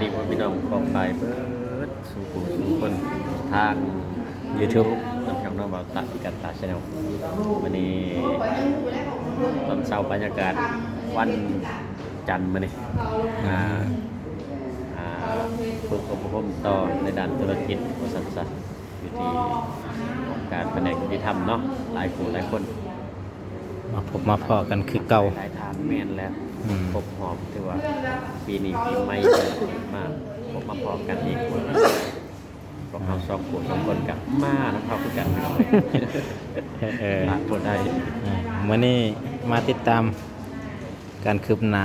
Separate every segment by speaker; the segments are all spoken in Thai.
Speaker 1: ดีพ่อพี่น้องกองไปเบิดสู่ผู้สู่คนทาง YouTube น้ำช่องน้องเบาตัดกันตาชแนลวันนี้ตอนเช้าบรรยากาศวันจันทร์มานี่อ่าอ่าฝึกอบรมต่อในด้านธุรกิจบริษัทซะอยู่ที่การแผนกยุติธรรมเนาะหลายคนหลายคน
Speaker 2: มาพบมาพอกันคือเก่า
Speaker 1: หลายทางแมนแล้ว
Speaker 2: อืม
Speaker 1: ครบหอมถือว่าปีนี้ปีใหม่มากพบมาพร้อมกันอีกคนพวกเราสองคนสองคนกับมาแล้วเข้าคือกันพี่น้อง
Speaker 2: เออ
Speaker 1: หลายคนได้
Speaker 2: เมื่อนี้มาติดตามการคืบหน้า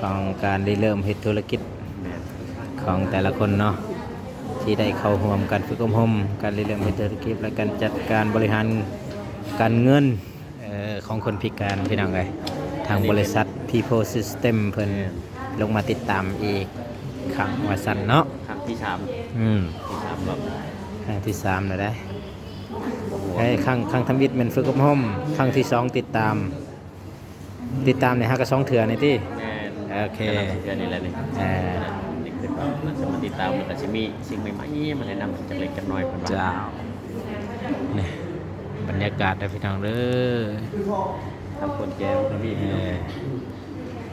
Speaker 2: ของการได้เริ่มเฮ็ดธุรกิจ
Speaker 1: แมน
Speaker 2: ของแต่ละคนเนาะที่ได้เข้าร่วมการฝึกอบรมการได้เริ่มเฮ็ดธุรกิจและการจัดการบริหารการเงินเอ่อของคนพิการพี่น้องเอ้ย ทางบริษัท People System เพิ่นลงมาติดตามอีกครั้งว่าสั่นเนาะ
Speaker 1: ครั้งที่สาม
Speaker 2: อืม
Speaker 1: ที่สามรอบ
Speaker 2: ครั้งที่สามแล้วได้
Speaker 1: โอ้โห
Speaker 2: ไอ้ครั้งครั้งทำอิฐเป็นฝึกอบรมครั้งที่สองติดตาม ติดตามในฮักกระสองเถื่อนี่ที่
Speaker 1: แมน
Speaker 2: โอเค
Speaker 1: กำลังเดือนนี้แหละนี่
Speaker 2: เอ่อ
Speaker 1: นี่คือแบบเราจะมาติดตามมันก็จะมีสิ่งใหม่ๆมาแนะนำจากเล็กจากน้อยคนว่า
Speaker 2: เจ้านี่บรรยากาศนะพี่น้องเด้อ
Speaker 1: ทำคนแก้วก็มี
Speaker 2: เอ
Speaker 1: พี่น้อง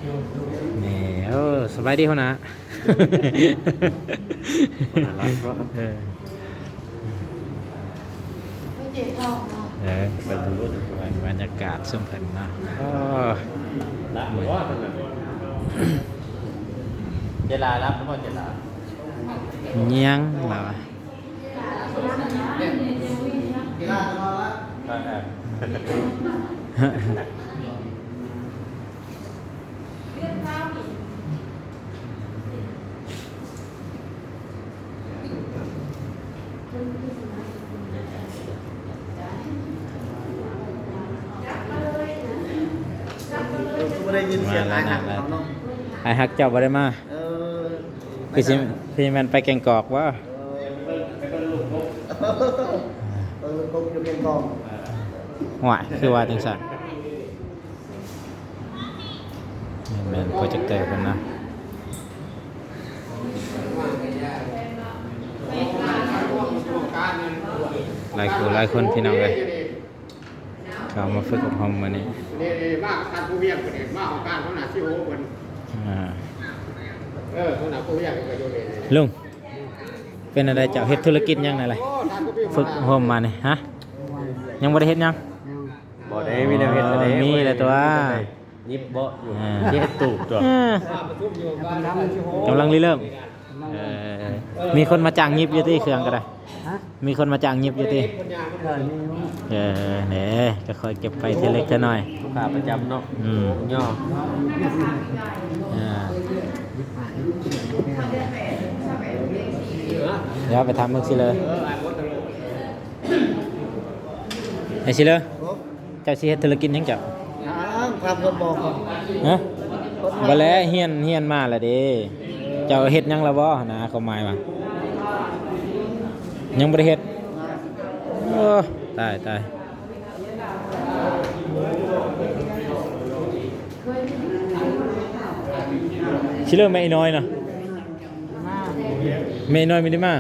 Speaker 2: อนี่เออสบายดีเขานะ
Speaker 1: คนละร้อยเพราะ
Speaker 2: เออ
Speaker 3: ไม่เจ็บท้องเนาะ
Speaker 2: เออ
Speaker 1: เป็นรุ่น
Speaker 2: บรรยากาศสุ่มเพิ่นเนาะอ้อ
Speaker 1: ละหรือว่าเป็นแบบเจลารับหรือว่าเจลา
Speaker 2: เงี้ยงเราอะ
Speaker 1: ก็แอบ
Speaker 4: ไม่ได้ยินเสียงหายหักเขาเนาะ
Speaker 2: ไอ้ฮักเจ้าบ่ได้มา
Speaker 4: เออ
Speaker 2: พี่ซิพี่แมนไปแกงกอกว่า
Speaker 4: เออคงจะเป็นกอง
Speaker 2: หวายคือว่าจังสันแมนโปรเจคเตอร์เป็นนะหลายคนหลายคนพี่น้องเลยเขามาฝึกกับผมวันนี้
Speaker 5: นี่มากการผู้เวียงคนนี้มากของการเขาหนาที่โอ้คน
Speaker 2: อ่า
Speaker 5: เออเขาหนาผู้เวียงก็โดนเลย
Speaker 2: ลุงเป็นอะไรเจ้าเฮ็ดธุรกิจยังไงล่ะ
Speaker 5: โอ้ทานผู้เวียง
Speaker 2: ฝึกอบรมมานี่ฮะยังบ่ได้เฮ็ดยัง
Speaker 1: บ่ได้มีแนวเฮ็ดอะไร
Speaker 2: มีแหละตัว
Speaker 1: ยิบบ่อยู่
Speaker 2: อ่า
Speaker 1: ที่ให้ตูบตัว
Speaker 2: อ่า
Speaker 5: ประชุมอยู่บ้านน้ำที่โอ้
Speaker 2: กำลังริเริ่มเอ่อมีคนมาจ้างยิบอยู่ที่เครื่องก็ได้ มีคนมาจ้างยิบอยู่ที่
Speaker 5: คนยางมัน
Speaker 4: เออนี่
Speaker 2: เออเนี่ยก็ค่อยเก็บไปทีเล็กทีน้อย
Speaker 1: ลูกค้าประจำเนาะ
Speaker 2: อืม
Speaker 1: ย่อ
Speaker 2: อ่าเดี๋ยวไปทำมึงสิเลย
Speaker 5: เออไอ้คนตลก
Speaker 2: ไอ้สิเลย
Speaker 4: ครบ
Speaker 2: เจ้าสิเฮ็ดธุรกิจหยังเจ้า
Speaker 4: ยังทำคนบอก
Speaker 2: ฮะบ่แล้วเฮียนเฮียนมาแล้วเด้เจ้าเฮ็ดหยังแล้วบ่นะเขาหมายว่ายังบ่ได้เฮ็ดโอ้ตายตายชิเลอร์แม่อีน้อยนะแม่อีน้อยไม่ได้มา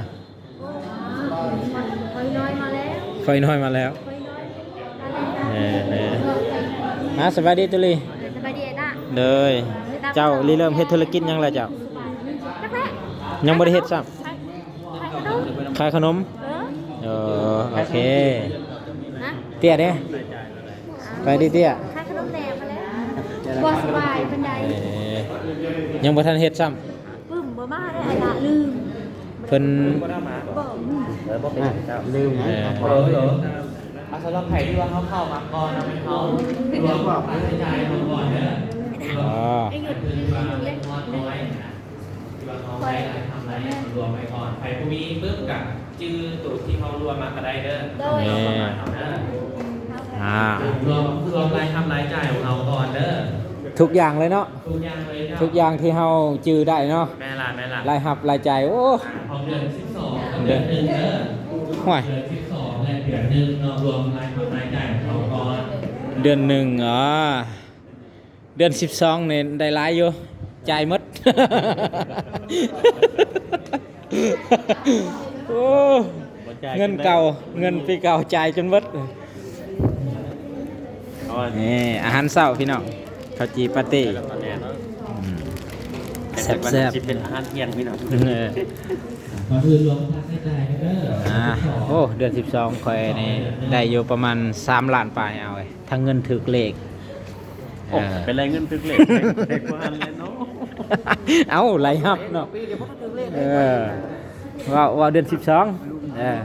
Speaker 3: คอยน้อยมาแล้ว
Speaker 2: ไฟน้อยมาแล้ว
Speaker 3: คอยน้อย
Speaker 2: เออเออมาสวัสดีตุลี
Speaker 3: สบายดีนะ
Speaker 2: เดยเจ้ารีเริ่มเฮ็ดธุรกิจหยังแล้วเจ้า
Speaker 3: นักแรก
Speaker 2: ยังบ่ได้เฮ็ดซ้ำ
Speaker 3: ใครใครก็ต้อง
Speaker 2: ขายขนม
Speaker 3: เออ
Speaker 2: เออโอเค
Speaker 3: นะ
Speaker 2: เตี้ยเด้ไปดิเตี้ย
Speaker 3: ใครขนมแหนมมาแล้วบ่สบายเป็นได
Speaker 2: เออยังบ่ทันเฮ็ดซ้ำ
Speaker 3: ปึ้มบ่มาได้ไอ้ละลืม
Speaker 2: เพิ่น
Speaker 3: บ่อืม
Speaker 1: เออบ่เป็นเจ้าลื ม
Speaker 2: เออ
Speaker 1: เออเหรออาสำหรับไผ่ที่ว่าเขาเข้ามาก่อนนะเป็นเขารวมค่าใช้จ่ายมาก่อนเนี่ย
Speaker 2: อ๋อ
Speaker 3: ไอ้หยุดหยุดเล็ก
Speaker 6: น้อยนะที่ว่าเขาไปทำอะไรรวมไปก่อนใครผู้มีปึ๊บกับจื้อตัวที่เขารวมมาก็ได้เด้อ
Speaker 3: โดย
Speaker 6: เราประมาณเขาเด้อ
Speaker 2: อ่าร
Speaker 6: วมรวมรายทำรายจ่ายของเราก่อนเด้อ
Speaker 2: ทุกอย่างเลยเนาะ
Speaker 6: ทุกอย่างเลยเจ้า
Speaker 2: ทุกอย่างที่เฮาจื้อได้เนาะ
Speaker 6: แม่ละแม่ละ
Speaker 2: รายรับรายจ่ายโอ้
Speaker 6: ของเดือนสิบสองกับเดือนหนึ่งเด้อ
Speaker 2: ห่วย
Speaker 6: เดือนสิบสองและเดือนหนึ่งเรารวมรายทำรายจ่ายของเราก่อน
Speaker 2: เดือนหนึ่งอ๋อเดือน12เนี่ยได้หลายอยู่จ่ายหมด โอ้เงินเก่าเงินปีเก่าจ่ายจนเบิด
Speaker 1: เอาอัน
Speaker 2: นี่อาหารเช้าพี่น้องข้าวจีปาเต้
Speaker 1: แล้วตอนนี้เนาะ
Speaker 2: อืม
Speaker 1: แต่
Speaker 2: แซ่บๆ
Speaker 1: สิเป็นอาหารเที่ยงพี่น้อง
Speaker 2: เออ
Speaker 6: ก่อนอื่นรวมค่าใช้จ่ายกันเด้อ
Speaker 2: อ่าโอ้เดือน12คอยนี่ได้อยู่ประมาณ 3 ล้านปลายเอาไว้ทั้งเงินถึกเลข
Speaker 1: โอ้เป็นไรเงินตึกเหล็กเด็กกว่าอันเลยเนาะ
Speaker 2: เอ้าไหลหับเนาะเออว่าว่าเดือน12เออ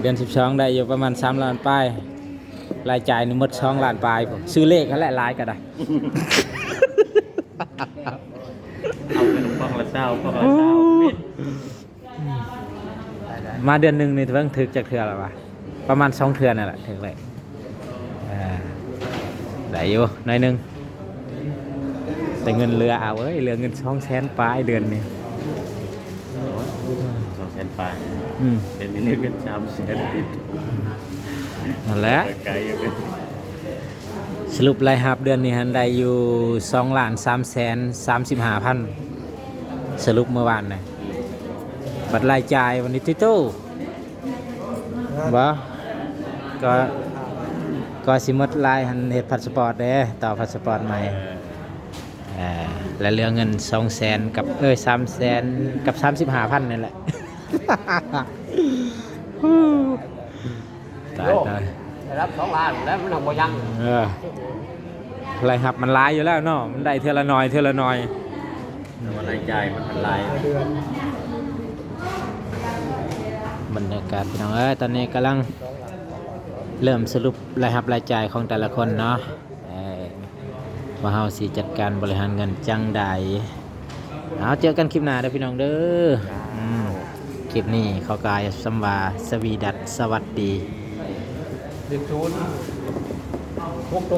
Speaker 2: เดือน12 ได้อยู่ประมาณ 3 ล้านปลายรายจ่ายนี่หมด2ล้านปลายผมซื้อเลขนั่นแหละหลายก็ได้
Speaker 1: เอาขนมปังละเศร้าปังละเศร้าปิด
Speaker 2: มาเดือนหนึ่งนี่เพิ่งถึกจากเทือแล้ววะประมาณสองเทือนั่นแหละถึงเลยอ่าได้อยู่หน่อยหนึงแต่เงินเรือเอาเอ้ยเรือเงินช่องแสนปลายเดือนนี้
Speaker 1: สองแสนปลาย
Speaker 2: อืม
Speaker 1: เป็นนี่เงินสามแสนติด
Speaker 2: นั่นแหละ
Speaker 1: ไกลอยู่เป็น
Speaker 2: สรุปรายหับเดือนนี้ฮันได้อยู่สองล้านสามแสนสามสิบห้าพันสรุปเมื่อวานนะ บัตรรายจ่ายวันนี้ติโต้บ่ก็ก็สิหมดลายหันเฮ็ดพาสปอร์ตเด้ต่อพาสปอร์ตใหม่อ่าและเหลือเงินสองแสนกับเอ้ยสามแสนกับสามสิบห้าพันนี่แหละตายตาย
Speaker 5: ได้รับสองล้านแล้วมันทำบ่ยัง
Speaker 2: เอออะไรครับมันร้ายอยู่แล้วเนาะมันได้เท่าละหน้อยเท่าละหน้อย
Speaker 1: แต่ว่ารายจ่ายมันพันลาย
Speaker 2: บรรยากาศพี่น้องเอ้ยตอนนี้กำลังเริ่มสรุปรายรับรายจ่ายของแต่ละคนเนาะเอ้ยว่าเฮาสิจัดการบริหารเงินจังใดเอาเจอกันคลิปหน้าเด้อพี่น้องเด้ออืมคลิปนี้เขากายสัมวาสวีดัตสวัสดี
Speaker 5: เด็กศูนย์พวกโต